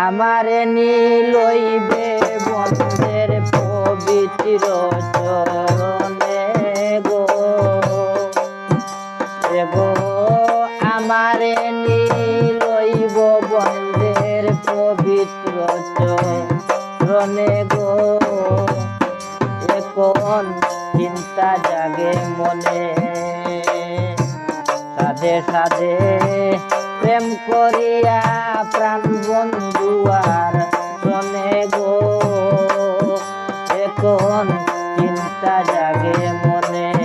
আমারে নিলইবে বন্ধের পবিত্র চরণে গো। এগো আমারে নিলইব বন্ধের পবিত্র চরণে গো। এখন চিন্তা জাগে মনে? সাধে সাধে প্রেম করিয়া প্রাণ বন্ধু আর প্রণে গো। এখন চিন্তা জাগে মনে।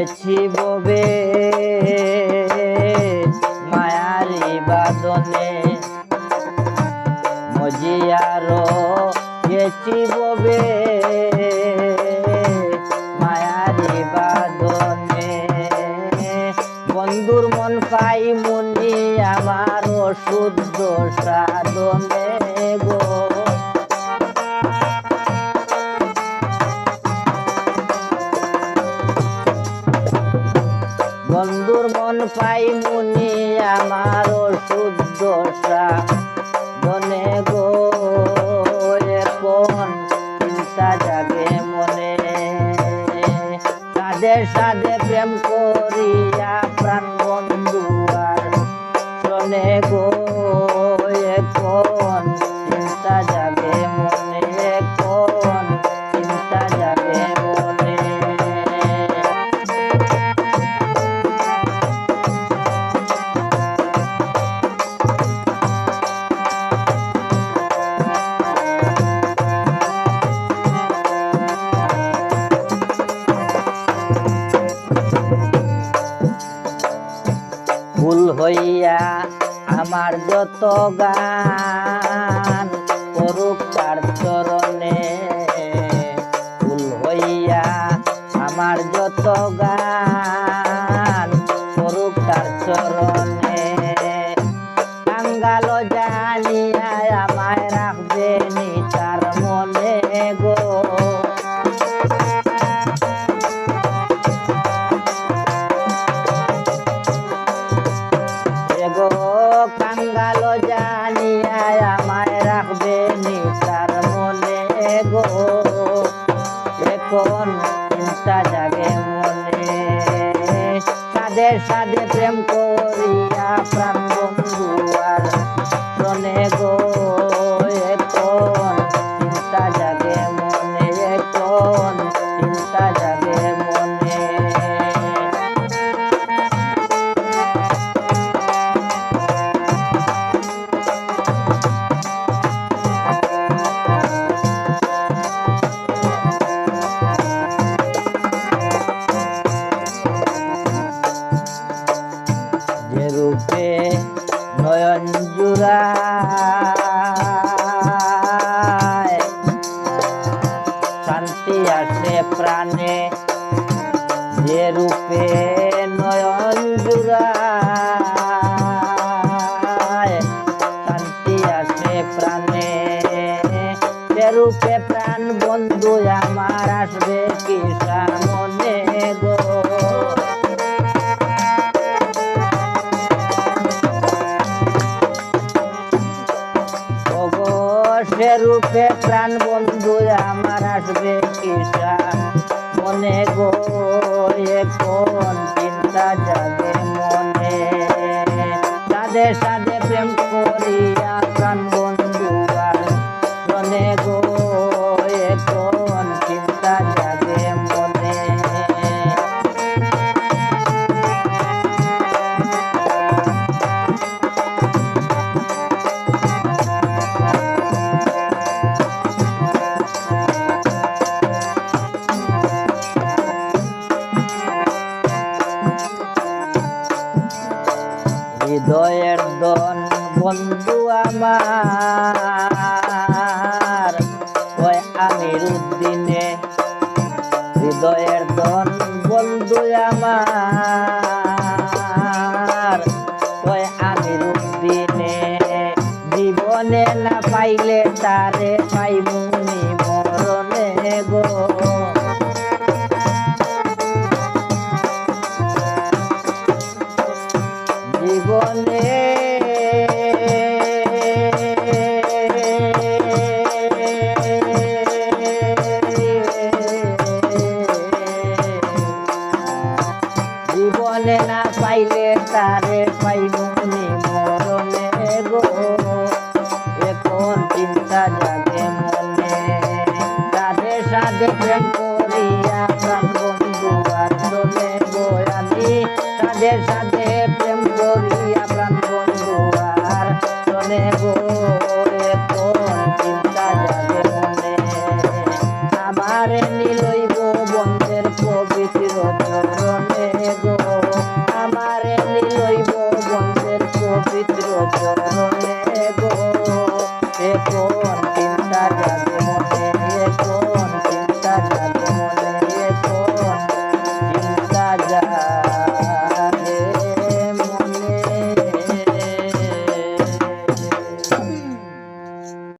এছি ববে মায়ারি বাদনে। মজিয়ারো এছি ববে মায়ারি বাদনে। বন্ধুর মন পাই মুনি আমার শুদ্ধ সাধনে। শুদ্ধ সাধনে গো চিন্তা জাগে মনে। সাদে সাধে প্রেম হইয়া আমার যত গান করুক তার চরণে ফুল হইয়া আমার যত গান করুক তার চরণে কাঙ্গাল জানিয়া সাধে সাধে প্রেম করিয়া নয়ন আমার কিসা মনে গো এখন চিন্তা যাবে মনে। সাধে সাধে প্রেম করিয়া হৃদয়ের দন বন্ধু আমার। ওই আমির উদ্দিনে হৃদয়ের দন বন্ধু আমার। সাধে